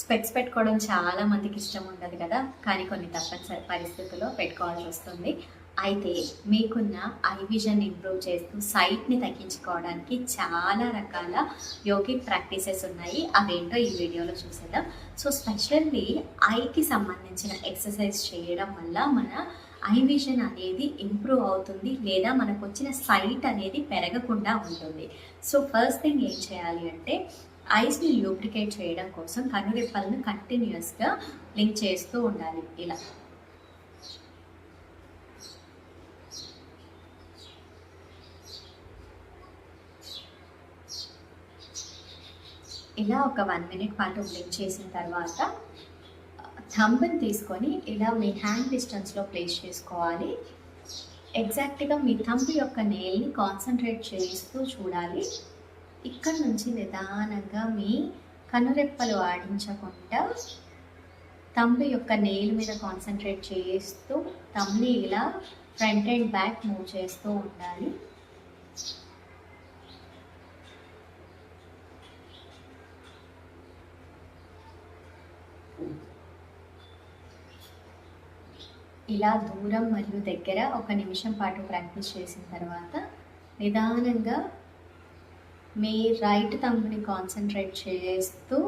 Specs పెట్టుకోవడం చాలా మందికి ఇష్టం ఉండదు కదా కానీ కొన్ని తప్పనిసరి పరిస్థితుల్లో పెట్టుకోవాల్సి వస్తుంది. అయితే మీకున్న ఐ విజన్ ఇంప్రూవ్ చేస్తూ సైట్ని తగ్గించుకోవడానికి చాలా రకాల యోగిక్ ప్రాక్టీసెస్ ఉన్నాయి. అవేంటో ఈ వీడియోలో చూసేద్దాం. సో స్పెషల్లీ ఐకి సంబంధించిన ఎక్సర్సైజ్ చేయడం వల్ల మన ఐ విజన్ అనేది ఇంప్రూవ్ అవుతుంది లేదా మనకు వచ్చిన సైట్ అనేది పెరగకుండా ఉంటుంది. సో ఫస్ట్ థింగ్ ఏం చేయాలి అంటే ఐస్ని లూబ్రికేట్ చేయడం కోసం కనురెప్పలను కంటిన్యూస్గా లింక్ చేస్తూ ఉండాలి. ఇలా. ఇలా ఒక వన్ మినిట్ పాటు బ్లింక్ చేసిన తర్వాత థంబ్ని తీసుకొని ఇలా మీ హ్యాండ్ డిస్టెన్స్లో ప్లేస్ చేసుకోవాలి. ఎగ్జాక్ట్గా మీ థంబ్ యొక్క నేల్ని కాన్సన్ట్రేట్ చేస్తూ చూడాలి. ఇక్కడ నుంచి నిదానంగా మీ కనురెప్పలు ఆడించకుండా తంబు యొక్క నెయిల్ మీద కాన్సన్ట్రేట్ చేస్తూ తమ్ని ఇలా ఫ్రంట్ అండ్ బ్యాక్ మూవ్ చేస్తూ ఉండాలి. ఇలా దూరం మరియు దగ్గర ఒక నిమిషం పాటు ప్రాక్టీస్ చేసిన తర్వాత నిదానంగా మీ రైట్ తమ్ముని కాన్సన్ట్రేట్ చేస్తూ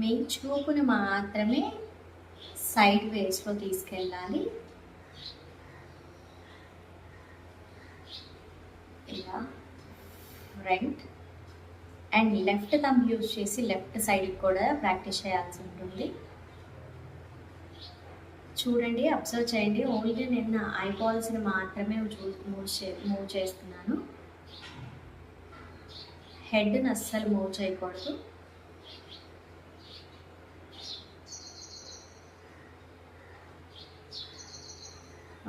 మీ చూపును మాత్రమే సైడ్ వేస్లో తీసుకెళ్ళాలి. ఇలా front and left thumb use చేసి లెఫ్ట్ సైడ్ కూడా ప్రాక్టీస్ చేయాల్సి ఉంటుంది. చూడండి అబ్జర్వ్ చేయండి. ఓన్లీ నేను ఐబాల్స్ని మాత్రమే చూ మూవ్ చే మూవ్ చేస్తున్నాను. హెడ్ని అస్సలు మూవ్ చేయకూడదు.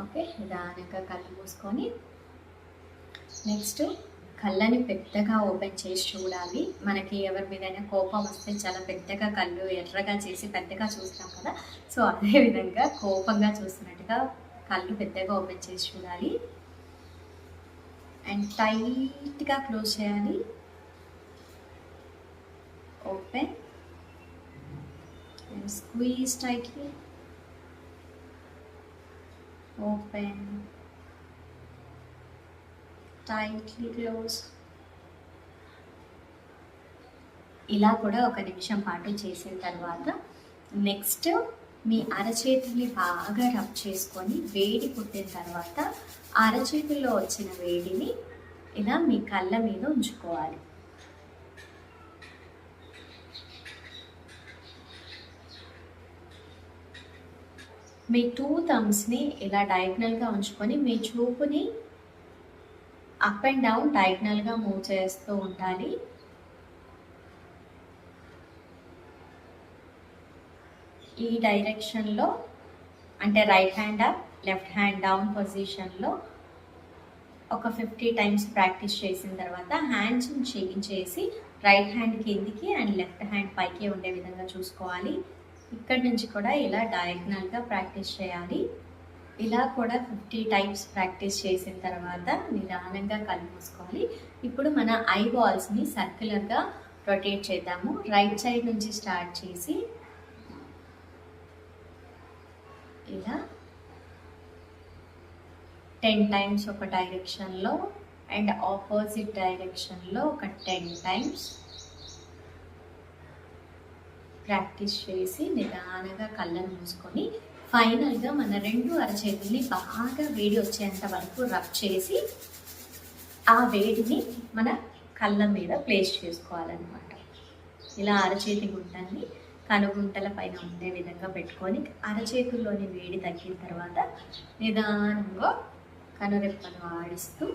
ఓకే నిదానంగా కళ్ళు మూసుకొని. నెక్స్ట్ కళ్ళని పెద్దగా ఓపెన్ చేసి చూడాలి. మనకి ఎవరి మీదైనా కోపం వస్తే చాలా పెద్దగా కళ్ళు ఎర్రగా చేసి పెద్దగా చూస్తాం కదా. సో అదేవిధంగా కోపంగా చూస్తున్నట్టుగా కళ్ళు పెద్దగా ఓపెన్ చేసి చూడాలి. అండ్ టైట్గా క్లోజ్ చేయాలి. Open. and squeeze tightly open tightly close. ఇలా కూడా ఒక నిమిషం పాటు చేసిన తర్వాత నెక్స్ట్ మీ అరచేతుల్ని బాగా రబ్ చేసుకొని వేడి పుట్టిన తర్వాత అరచేతుల్లో వచ్చిన వేడిని ఇలా మీ కళ్ళ మీద ఉంచుకోవాలి. మీ టూ థమ్స్ని ఇలా డయాగ్నల్గా ఉంచుకొని మీ చూపుని అప్ అండ్ డౌన్ డయాగ్నల్గా మూవ్ చేస్తూ ఉండాలి. ఈ డైరెక్షన్లో అంటే right hand up left hand down పొజిషన్లో ఒక ఫిఫ్టీ టైమ్స్ ప్రాక్టీస్ చేసిన తర్వాత హ్యాండ్స్ని చేయించేసి రైట్ హ్యాండ్ కిందికి అండ్ లెఫ్ట్ హ్యాండ్ పైకి ఉండే విధంగా చూసుకోవాలి. ఇక్కడ నుంచి కూడా ఇలా డయాగ్నల్గా ప్రాక్టీస్ చేయాలి. ఇలా కూడా ఫిఫ్టీ టైమ్స్ ప్రాక్టీస్ చేసిన తర్వాత నిదానంగా కళ్ళు మూసుకోవాలి. ఇప్పుడు మన ఐ బాల్స్ని సర్క్యులర్గా రొటేట్ చేద్దాము. రైట్ సైడ్ నుంచి స్టార్ట్ చేసి ఇలా టెన్ టైమ్స్ ఒక డైరెక్షన్లో అండ్ ఆపోజిట్ డైరెక్షన్లో ఒక టెన్ టైమ్స్ ప్రాక్టీస్ చేసి నిదానంగా కళ్ళను మూసుకొని ఫైనల్గా మన రెండు అరచేతుల్ని బాగా వేడి వచ్చేంత వరకు రబ్ చేసి ఆ వేడిని మన కళ్ళ మీద ప్లేస్ చేసుకోవాలన్నమాట. ఇలా అరచేతి గుంటల్ని కనుగుంటల పైన ఉండే విధంగా పెట్టుకొని అరచేతుల్లోని వేడి తగ్గిన తర్వాత నిదానంగా కనురెప్పను ఆడిస్తూ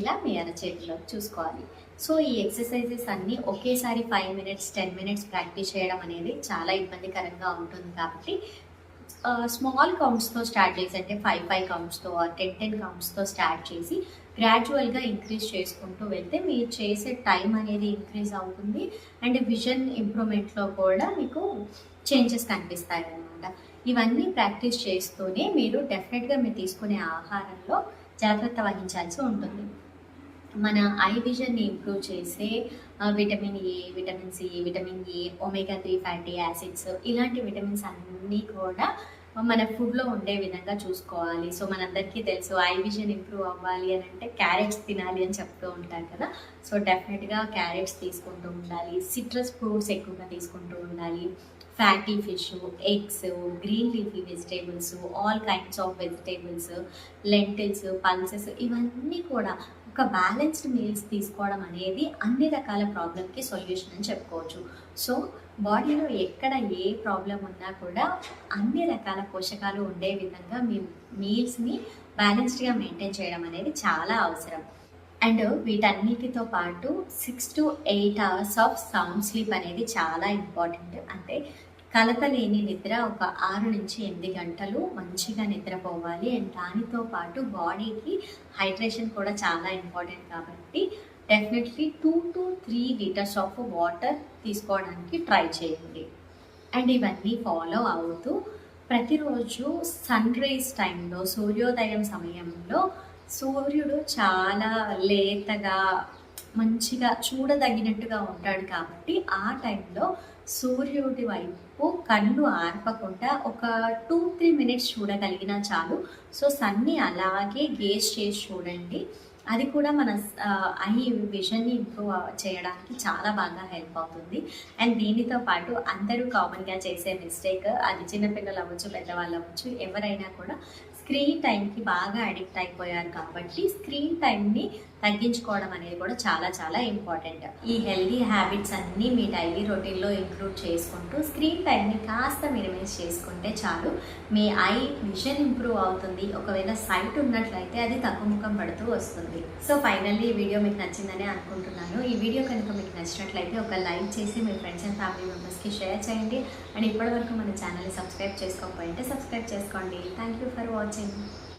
ఇలా మీ అరచేతిలో చూసుకోవాలి. సో ఈ ఎక్సర్సైజెస్ అన్నీ ఒకేసారి five minutes ten minutes practice చేయడం అనేది చాలా ఇబ్బందికరంగా ఉంటుంది కాబట్టి స్మాల్ కౌంట్స్తో స్టార్ట్ చేసి అంటే ఫైవ్ ఫైవ్ కౌంట్స్తో టెన్ టెన్ కౌంట్స్తో స్టార్ట్ చేసి గ్రాడ్యువల్గా ఇంక్రీజ్ చేసుకుంటూ వెళ్తే మీరు చేసే టైం అనేది ఇంక్రీజ్ అవుతుంది. అండ్ విజన్ ఇంప్రూవ్మెంట్లో కూడా మీకు చేంజెస్ కనిపిస్తాయి అన్నమాట. ఇవన్నీ ప్రాక్టీస్ చేస్తూనే మీరు డెఫినెట్గా మీరు తీసుకునే ఆహారంలో జాగ్రత్త వహించాల్సి ఉంటుంది. మన ఐ విజన్ని ఇంప్రూవ్ చేసే vitamin A vitamin C vitamin A omega three fatty acids ఇలాంటి విటమిన్స్ అన్నీ కూడా మన ఫుడ్లో ఉండే విధంగా చూసుకోవాలి. సో మనందరికీ తెలుసు ఐ విజన్ ఇంప్రూవ్ అవ్వాలి అని అంటే క్యారెట్స్ తినాలి అని చెప్తూ ఉంటారు కదా. సో డెఫినెట్గా క్యారెట్స్ తీసుకుంటూ ఉండాలి. సిట్రస్ ఫ్రూట్స్ ఎక్కువగా తీసుకుంటూ ఉండాలి. Fatty fish eggs green leafy vegetables all kinds of vegetables lentils pulses ఇవన్నీ కూడా ఒక బ్యాలెన్స్డ్ మీల్స్ తీసుకోవడం అనేది అన్ని రకాల ప్రాబ్లమ్కి సొల్యూషన్ అని చెప్పుకోవచ్చు. సో బాడీలో ఎక్కడ ఏ ప్రాబ్లం ఉన్నా కూడా అన్ని రకాల పోషకాలు ఉండే విధంగా మీ మీల్స్ని బ్యాలెన్స్డ్గా మెయింటైన్ చేయడం అనేది చాలా అవసరం. అండ్ వీటన్నిటితో పాటు six to eight hours of sound sleep అనేది చాలా ఇంపార్టెంట్ అంటే కలత లేని నిద్ర ఒక ఆరు నుంచి ఎనిమిది గంటలు మంచిగా నిద్రపోవాలి. అండ్ దానితో పాటు బాడీకి హైడ్రేషన్ కూడా చాలా ఇంపార్టెంట్ కాబట్టి definitely two to three litres of water తీసుకోవడానికి ట్రై చేయండి. అండ్ ఇవన్నీ ఫాలో అవుతూ ప్రతిరోజు సన్ రైజ్ టైంలో సూర్యోదయం సమయంలో సూర్యుడు చాలా లేతగా మంచిగా చూడదగినట్టుగా ఉంటాడు కాబట్టి ఆ టైంలో సూర్యుడి వైపు కళ్ళు ఆర్పకుండా ఒక టూ త్రీ మినిట్స్ చూడగలిగినా చాలు. సో సన్ని అలాగే గేజ్ చేసి చూడండి. అది కూడా మన ఐ విజన్ని ఇంప్రూవ్ చేయడానికి చాలా బాగా హెల్ప్ అవుతుంది. అండ్ దీనితో పాటు అందరూ కామన్గా చేసే మిస్టేక్ అది చిన్నపిల్లలు అవ్వచ్చు పెద్దవాళ్ళు అవ్వచ్చు ఎవరైనా కూడా స్క్రీన్ టైంకి బాగా అడిక్ట్ అయిపోయారు కాబట్టి స్క్రీన్ టైంని తగ్గించుకోవడం అనేది కూడా చాలా చాలా ఇంపార్టెంట్. ఈ హెల్దీ హ్యాబిట్స్ అన్నీ మీ డైలీ రొటీన్లో ఇంక్లూడ్ చేసుకుంటూ స్క్రీన్ టైంని కాస్త మినిమైజ్ చేసుకుంటే చాలు. మీ ఐ విజన్ ఇంప్రూవ్ అవుతుంది. ఒకవేళ సైట్ ఉన్నట్లయితే అది తక్కువ ముఖం పడుతూ వస్తుంది. సో ఫైనల్లీ ఈ వీడియో మీకు నచ్చిందని అనుకుంటున్నాను. ఈ వీడియో కనుక మీకు నచ్చినట్లయితే ఒక లైక్ చేసి మీ ఫ్రెండ్స్ అండ్ ఫ్యామిలీ మెంబర్స్కి షేర్ చేయండి. అండ్ ఇప్పటివరకు మన ఛానల్ని సబ్స్క్రైబ్ చేసుకోకపోయింటే సబ్స్క్రైబ్ చేసుకోండి. Thank you for watching.